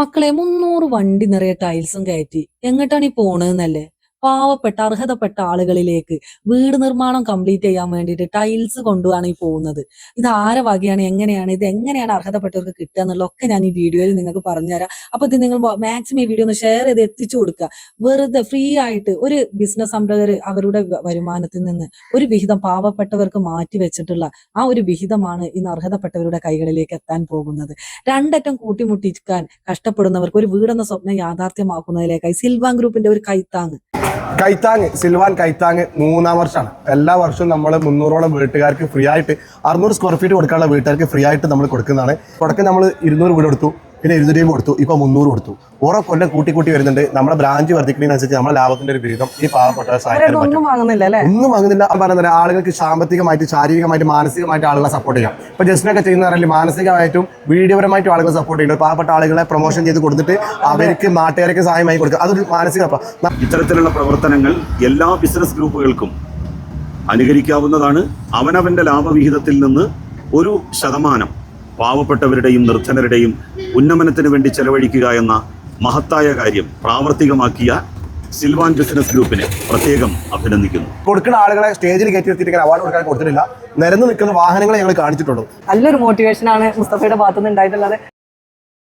മക്കളെ മുന്നൂറ് വണ്ടി നിറയെ ടൈൽസും കയറ്റി. എങ്ങോട്ടാണ് ഈ പോണതെന്നല്ലേ? പാവപ്പെട്ട അർഹതപ്പെട്ട ആളുകളിലേക്ക് വീട് നിർമ്മാണം കംപ്ലീറ്റ് ചെയ്യാൻ വേണ്ടിയിട്ട് ടൈൽസ് കൊണ്ടുപോവാണ് ഈ പോകുന്നത്. ഇത് ആരെ വകയാണ് എങ്ങനെയാണ് ഇത് എങ്ങനെയാണ് അർഹതപ്പെട്ടവർക്ക് കിട്ടുക എന്നുള്ളതൊക്കെ ഞാൻ ഈ വീഡിയോയിൽ നിങ്ങൾക്ക് പറഞ്ഞുതരാം. അപ്പൊ ഇത് നിങ്ങൾ മാക്സിമം ഈ വീഡിയോ ഒന്ന് ഷെയർ ചെയ്ത് എത്തിച്ചു കൊടുക്കുക. വെറുതെ ഫ്രീ ആയിട്ട് ഒരു ബിസിനസ് സംരംഭകർ അവരുടെ വരുമാനത്തിൽ നിന്ന് ഒരു വിഹിതം പാവപ്പെട്ടവർക്ക് മാറ്റി വെച്ചിട്ടുള്ള ആ ഒരു വിഹിതമാണ് ഇന്ന് അർഹതപ്പെട്ടവരുടെ കൈകളിലേക്ക് എത്താൻ പോകുന്നത്. രണ്ടറ്റം കൂട്ടിമുട്ടിക്കാൻ കഷ്ടപ്പെടുന്നവർക്ക് ഒരു വീടെന്ന സ്വപ്നം യാഥാർത്ഥ്യമാക്കുന്നതിലേക്കായി സിൽവാൻ ഗ്രൂപ്പിന്റെ ഒരു കൈത്താങ്. കൈത്താങ് സിൽവാൻ കൈത്താങ് മൂന്നാം വർഷമാണ്. എല്ലാ വർഷവും നമ്മൾ മുന്നൂറോളം വീട്ടുകാർക്ക് ഫ്രീ ആയിട്ട് അറുന്നൂറ് സ്ക്വയർ ഫീറ്റ് കൊടുക്കാനുള്ള വീട്ടുകാർക്ക് ഫ്രീ ആയിട്ട് നമ്മൾ കൊടുക്കുന്നതാണ്. തുടക്കം നമ്മൾ ഇരുന്നൂറ് വീട് കൊടുത്തു. പിന്നെ ഇരുന്നൂറ്റി കൊടുത്തു ഇപ്പൊ മുന്നൂറ് കൊടുത്തു. ഓരോ കൊല്ലം കൂട്ടി കൂട്ടി വരുന്നുണ്ട്. നമ്മുടെ ബ്രാഞ്ച് വർദ്ധിക്കുന്നതിനനുസരിച്ച് നമ്മുടെ ലാഭത്തിന്റെ ഒരു വിഹിതം ഈ പാവപ്പെട്ട സാഹചര്യം ഒന്നും വാങ്ങുന്നില്ല പറഞ്ഞത് ആളുകൾക്ക് സാമ്പത്തികമായിട്ട് ശാരീരികമായിട്ട് മാനസികമായിട്ട് ആളുകളെ സപ്പോർട്ട് ചെയ്യാം. ഇപ്പൊ ജസ്റ്റിനൊക്കെ ചെയ്യുന്ന പറയുന്നത് മാനസികമായിട്ടും വീഡിയോപരമായിട്ടും ആളുകളെ സപ്പോർട്ട് ചെയ്യുന്നത് പാവപ്പെട്ട ആളുകളെ പ്രൊമോഷൻ ചെയ്ത് കൊടുത്തിട്ട് അവർക്ക് നാട്ടുകാർക്ക് സഹായമായി കൊടുക്കുക. അതൊരു മാനസിക ഇത്തരത്തിലുള്ള പ്രവർത്തനങ്ങൾ എല്ലാ ബിസിനസ് ഗ്രൂപ്പുകൾക്കും അനുകരിക്കാവുന്നതാണ്. അവനവന്റെ ലാഭവിഹിതത്തിൽ നിന്ന് ഒരു ശതമാനം പാവപ്പെട്ടവരുടെയും നിർധനരുടെയും ഉന്നമനത്തിന് വേണ്ടി ചെലവഴിക്കുക എന്ന മഹത്തായ കാര്യം പ്രാവർത്തികമാക്കിയ സിൽവാൻ ബിസിനസ് ഗ്രൂപ്പിനെ പ്രത്യേകം അഭിനന്ദിക്കുന്നു. കൊടുക്കുന്ന ആളുകളെ സ്റ്റേജിൽ കയറ്റി നിർത്തിയിട്ട് അവാർഡ് കൊടുക്കാൻ കൊടുത്തിട്ടില്ല. നിരന്ന് നിൽക്കുന്ന വാഹനങ്ങളെ ഞങ്ങൾ കാണിച്ചിട്ടുള്ളൂ. നല്ലൊരു മോട്ടിവേഷൻ ആണ് മുസ്തഫയുടെ ഭാഗത്തുനിന്ന് ഉണ്ടായിട്ടുള്ളത്.